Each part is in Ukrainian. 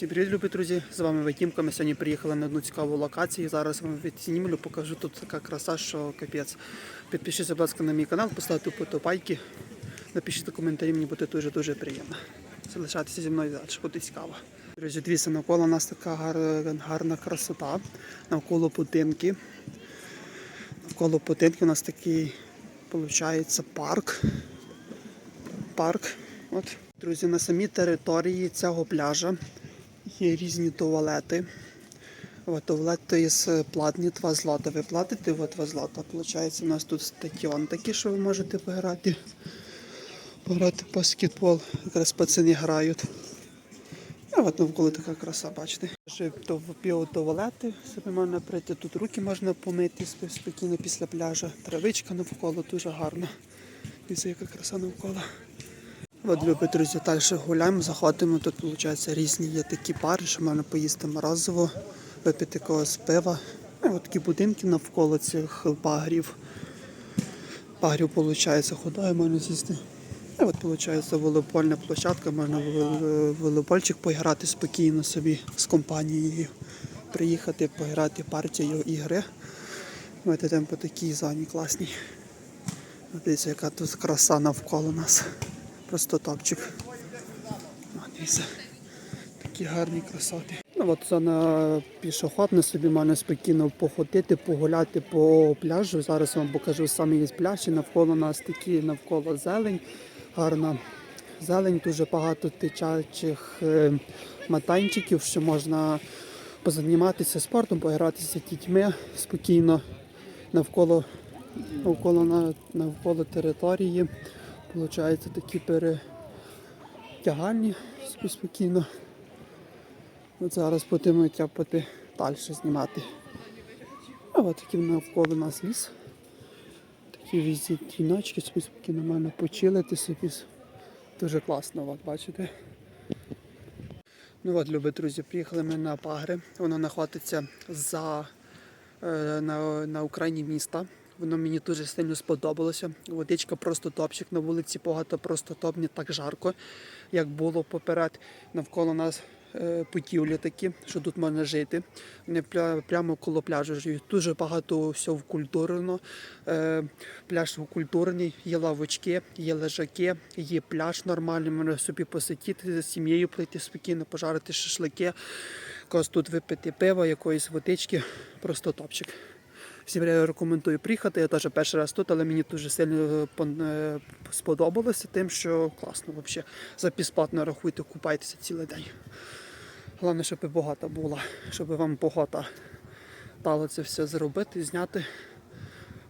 Всім привіт, любі друзі! З вами Вадімка. Ми сьогодні приїхали на одну цікаву локацію. Зараз вам відснімлю, покажу тут така краса, що капець. Підпишіться, будь ласка, на мій канал, поставте подобайки, напишіть коментарі, мені буде дуже-дуже приємно. Залишайтеся зі мною далі, буде цікаво. Друзі, дивіться, навколо нас така гарна красота, навколо будинки. Навколо будинки у нас такий, виходить, парк парк. От. Друзі, на самій території цього пляжа є різні туалети. От, туалети є платні 2 злота. Ви платите от 2 злота. Получається, у нас тут стадіон такий, що ви можете пограти. Пограти в баскетбол. Якраз пацани грають. А от навколо така краса, бачите. То туалети, собі можна прийти. Тут руки можна помити спокійно після пляжа. Травичка навколо дуже гарна. Дивіться, яка краса навколо. От, любі друзі, далі гуляємо, заходимо. Тут, виходить, різні є такі пари, що можна поїсти морозиво, випити когось пива. Ну, от такі будинки навколо цих багрів. Багрів, виходить, ходою можна з'їсти. І от, виходить, волейбольна площадка, можна в волейбольчик поіграти спокійно собі з компанією. Приїхати, пограти партію ігри. От йдемо по такій зоні класній. Дивіться, яка тут краса навколо нас. Просто топчик. Дивіться. Такі гарні красоти. Ну от зона пішохідна собі можна спокійно походити, погуляти по пляжу. Зараз вам покажу самі пляж. І навколо нас такі навколо зелень. Гарна зелень, дуже багато течачих е, матанчиків, що можна позаніматися спортом, погратися дітьми спокійно навколо, навколо, навколо території. Получається такі перетягальні собі спокійно. От зараз будемо тяпати далі знімати. А от такі навколо нас ліс. Такі візі тіночки, спокійно можна почилити собі. Дуже класно, от бачите. Ну от, любі друзі, приїхали ми на Пагри. Воно знаходиться за, е, на, на Україні міста. Воно мені дуже сильно сподобалося. Водичка просто топчик на вулиці, багато просто топ, не так жарко, як було поперед. Навколо нас е, путівлі такі, що тут можна жити. Вони прямо коло пляжу живуть. Дуже багато всього вкультурено. Е, пляж вкультурний, є лавочки, є лежаки, є пляж нормальний, можна собі посидіти з сім'єю прийти спокійно, пожарити шашлики, когось тут випити пиво, якоїсь водички, просто топчик. Всім рекомендую приїхати. Я теж перший раз тут, але мені дуже сильно е, сподобалося тим, що класно взагалі. За безплатно рахуйте, купайтеся цілий день. Головне, щоб і багата була, щоб вам багата дало це все зробити, зняти,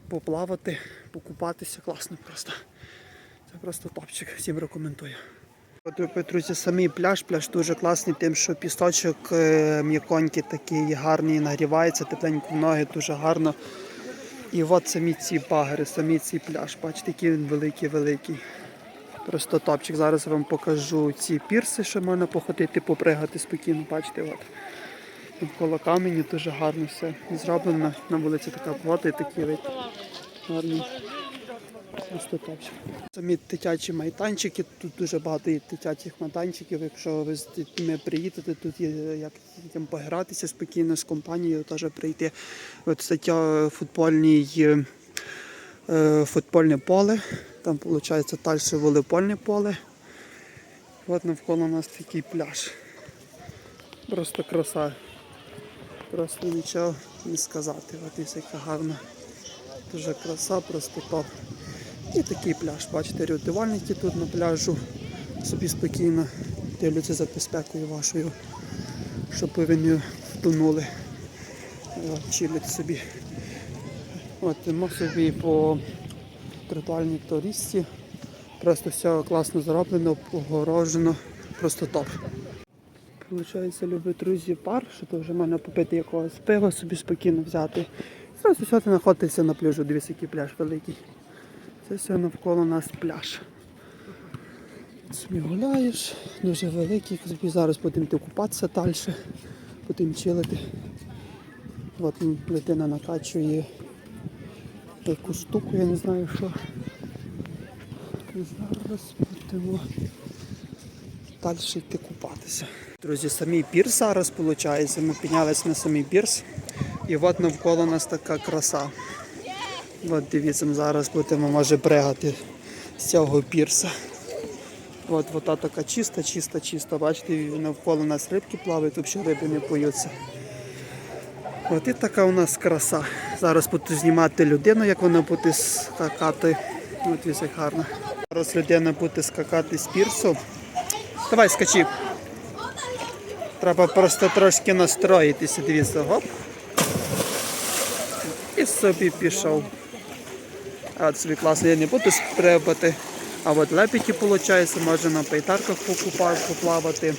поплавати, покупатися. Класно просто. Це просто топчик. Всім рекомендую. От, друзі, самий пляж, пляж дуже класний, тим, що пісочок е, м'яконький такий гарний, нагрівається, тепленько в ноги, дуже гарно. І от самі ці багери, самі цей пляж. Бачите, який він великий-великий. Просто топчик. Зараз вам покажу ці пірси, що можна походити, попригати спокійно. Бачите, от. Навколо камені дуже гарно все зроблено. На вулиці така вода і такий вид гарний. Просто топчик. Самі дитячі майданчики, тут дуже багато є дитячих майданчиків. Якщо ви з дітьми приїдете, тут є як дітям погратися спокійно з компанією, теж прийти. От стаття футбольний, е, е, футбольне поле, там виходить далі волейбольне поле. От навколо нас такий пляж. Просто краса. Просто нічого не сказати. От і яка гарна. Дуже краса, просто топ. І такий пляж. Бачите, рятувальники тут на пляжу собі спокійно дивляться за безпекою вашою, щоб ви не втонули. От, Чилять собі. От, ми собі по тротуальній туристі. Просто все класно зроблено, огорожено, просто топ. Получається, любить друзі пар, що то вже можна попити якогось пива, собі спокійно взяти. Зразу все ти знаходиться на пляжу, дивись, який пляж великий. Це все навколо нас пляж. Собі гуляєш, дуже великий, зараз будемо йти купатися далі, будемо чилити. От дитина накачує таку штуку, я не знаю що. Зараз будемо далі йти купатися. Друзі, самий пірс зараз виходить. Ми піднялися на самий пірс. І от навколо нас така краса. От дивіться, ми зараз будемо може бригати з цього пірса. От вода така чиста, чиста, чиста. Бачите, навколо нас рибки плавають, взагалі риби не поються. От і така у нас краса. Зараз буду знімати людину, як вона буде скакати. От візь як гарно. Зараз людина буде скакати з пірсу. Давай скачи. Треба просто трошки настроїтися, дивіться, гоп. І собі пішов. От собі я не буду стрибати. А от лепіті, виходить, можна на пейтарках поплавати.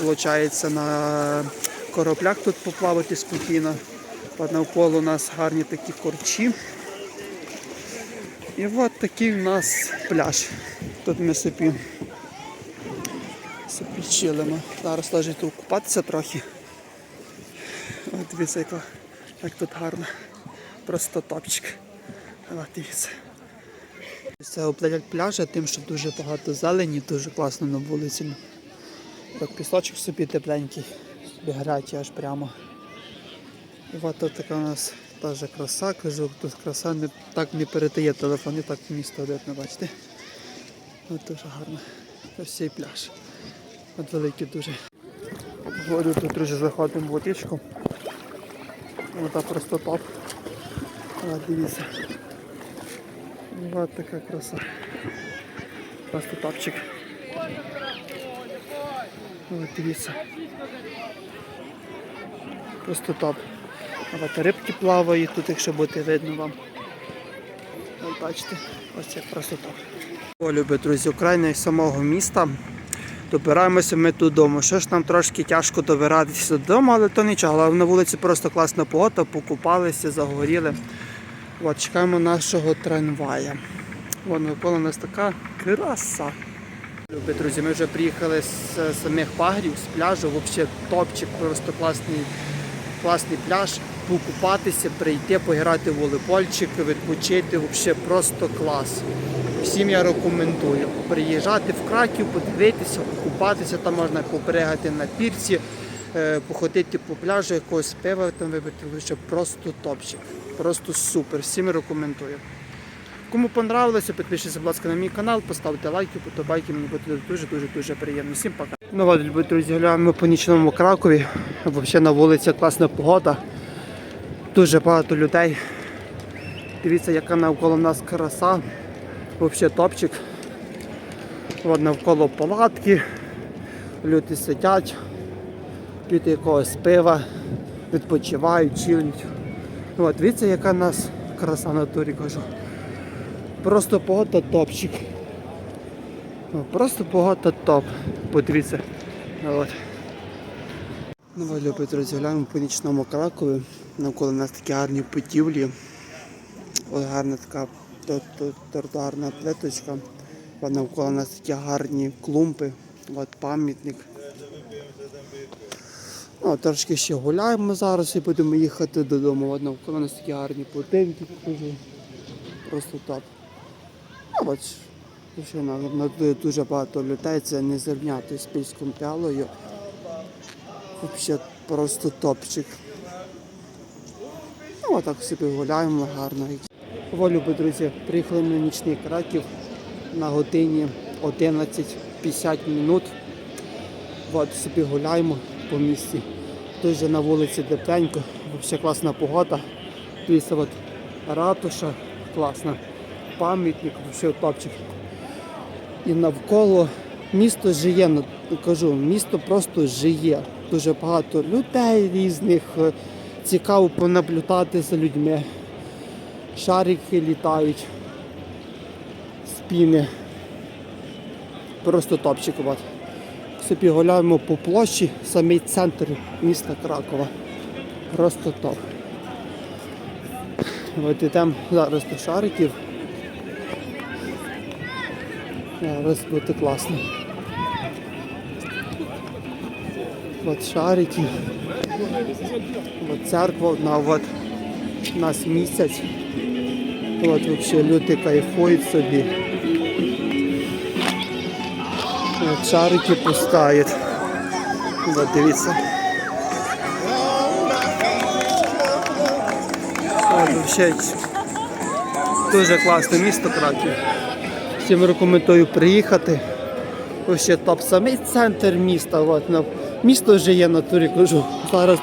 Виходить, на кораблях тут поплавати спокійно. Навколо у нас гарні такі корчі. І от такий у нас пляж. Тут ми собі, собі чилимо. Зараз теж тут купатися трохи. От дивіться, як тут гарно. Просто топчик. Дивіться. Це облетять пляжа тим, що дуже багато зелені, дуже класно на вулиці. Так пісочок собі тепленький, собі аж прямо. І от тут така у нас теж краса, кажу, тут краса не, так не передає телефон, і так місто видно, бачите. От дуже гарно. Ось цей пляж. От великий дуже. Говорю, тут друзі заходимо в водичку. Вода просто топ. Дивіться. Вот така краса. Просто топчик. От дивіться. Просто топ. От рибки плавають, тут якщо буде видно вам. От бачите, ось це просто топ. О, любі друзі, Україна із самого міста. Добираємося ми додому. Що ж нам трошки тяжко добиратися додому, але то нічого. Але на вулиці просто класна погода, покупалися, загоріли. От, чекаємо нашого трамвая. Вон навколо нас така краса. Любі друзі, ми вже приїхали з самих пагрів, з пляжу. Взагалі топчик, просто класний, класний пляж. Покупатися, прийти, пограти в волейбольчик, відпочити. Взагалі просто клас. Всім я рекомендую приїжджати в Краків, подивитися, покупатися, там можна попригати на пірці, походити по пляжу, якогось пива там випити, Взагалі просто топчик. Просто супер. Всім рекомендую. Кому понравилося, підпишіться, будь ласка, на мій канал, поставте лайки, подобайки, мені буде дуже-дуже дуже приємно. Всім пока. Ну от, любі друзі, гуляємо по нічному Кракові. Взагалі на вулиці класна погода. Дуже багато людей. Дивіться, яка навколо нас краса. Взагалі топчик. От навколо палатки. Люди сидять, п'ють якогось пива, відпочивають, чилять. Ну, От, дивіться, яка у нас краса на турі кажу. Просто погода топчик. Ну, Просто погода топ. Подивіться. Ну, От. Ну, любі друзі, глянемо по нічному Кракові. Навколо нас такі гарні будівлі. Ось гарна така тротуарна плиточка. От навколо нас такі гарні клумби. От пам'ятник. Ну, трошки ще гуляємо зараз і будемо їхати додому. От навколо нас такі гарні будинки. Просто топ. Ну, от, дуже багато людей, це не зрівняти з пільською пялою. Взагалі просто топчик. Ну, отак собі гуляємо гарно. Во, любі друзі, приїхали на нічний Краків на годині 11.50 минут. От собі гуляємо по місті. Дуже на вулиці тепленько, взагалі класна погода. Дивіться, от ратуша класна, пам'ятник, топчик. І навколо місто жиє, ну, кажу, місто просто жиє. Дуже багато людей різних, е, цікаво понаблюдати за людьми. Шарики літають, спіни. Просто топчик. От. Собі гуляємо по площі, самий центр міста Кракова. Просто топ. От ідемо зараз до шариків. Зараз буде класно. От шарики. От церква одна, от нас місяць. От взагалі люди кайфують собі. Вот шарики пускают. Вот дивіться. Дуже класне місто Краків. Всім рекомендую приїхати. Ось ще топ самий центр міста. От, місто вже є на турі, кажу. Зараз